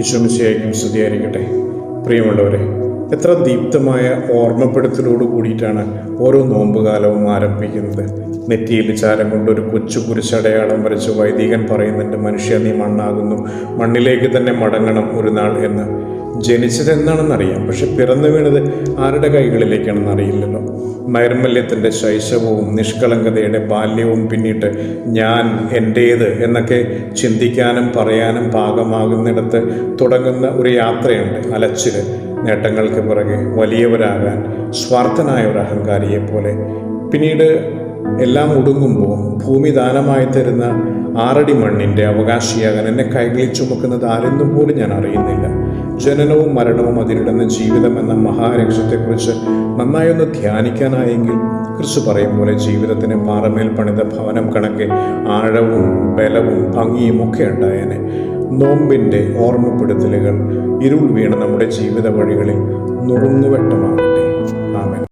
ഈശ്വമിശയായിരിക്കും സ്തുതിയായിരിക്കട്ടെ. പ്രിയമുള്ളവരെ എത്ര ദീപ്തമായ ഓർമ്മപ്പെടുത്തലോട് കൂടിയിട്ടാണ് ഓരോ നോമ്പുകാലവും ആരംഭിക്കുന്നത്. നെറ്റിയിൽ ചാരം കൊണ്ട് ഒരു കൊച്ചു കുരിശടയാളം വരച്ച് വൈദികൻ പറയുന്നുണ്ട് മനുഷ്യ നീ മണ്ണാകുന്നു. മണ്ണിലേക്ക് തന്നെ മടങ്ങണം ഒരു നാൾ എന്ന്. ജനിച്ചത് എന്താണെന്നറിയാം പക്ഷെ പിറന്നു വീണത് ആരുടെ കൈകളിലേക്കാണെന്ന് അറിയില്ലല്ലോ. നൈർമല്യത്തിന്റെ ശൈശവവും നിഷ്കളങ്കതയുടെ ബാല്യവും പിന്നിട്ട് ഞാൻ എന്റേത് എന്നൊക്കെ ചിന്തിക്കാനും പറയാനും പാകമാകുന്നിടത്ത് തുടങ്ങുന്ന ഒരു യാത്രയുണ്ട് അലച്ചിൽ നേട്ടങ്ങൾക്ക് പിറകെ വലിയവരാകാൻ സ്വാർത്ഥനായ ഒരു അഹങ്കാരിയെ പോലെ. പിന്നീട് എല്ലാം ഒടുങ്ങുമ്പോൾ ഭൂമി ദാനമായി തരുന്ന ആറടി മണ്ണിന്റെ അവകാശിയാകാൻ എന്നെ കൈകളിൽ ചുമക്കുന്നത് ആരെന്നും പോലും ഞാൻ അറിയുന്നില്ല. ജനനവും മരണവും അതിലിടുന്ന ജീവിതം എന്ന മഹാരക്ഷത്തെക്കുറിച്ച് നന്നായൊന്ന് ധ്യാനിക്കാനായെങ്കിൽ ക്രിസ്തു പറയും പോലെ ജീവിതത്തിന് പാറമേൽ പണിത ഭവനം കണക്കെ ആഴവും ബലവും ഭംഗിയും ഒക്കെ ഉണ്ടായേനെ. നോമ്പിന്റെ ഓർമ്മപ്പെടുത്തലുകൾ ഇരുൾ വീണ നമ്മുടെ ജീവിത വഴികളിൽ നുറുങ്ങുവെട്ടമാകട്ടെ. ആമേൻ.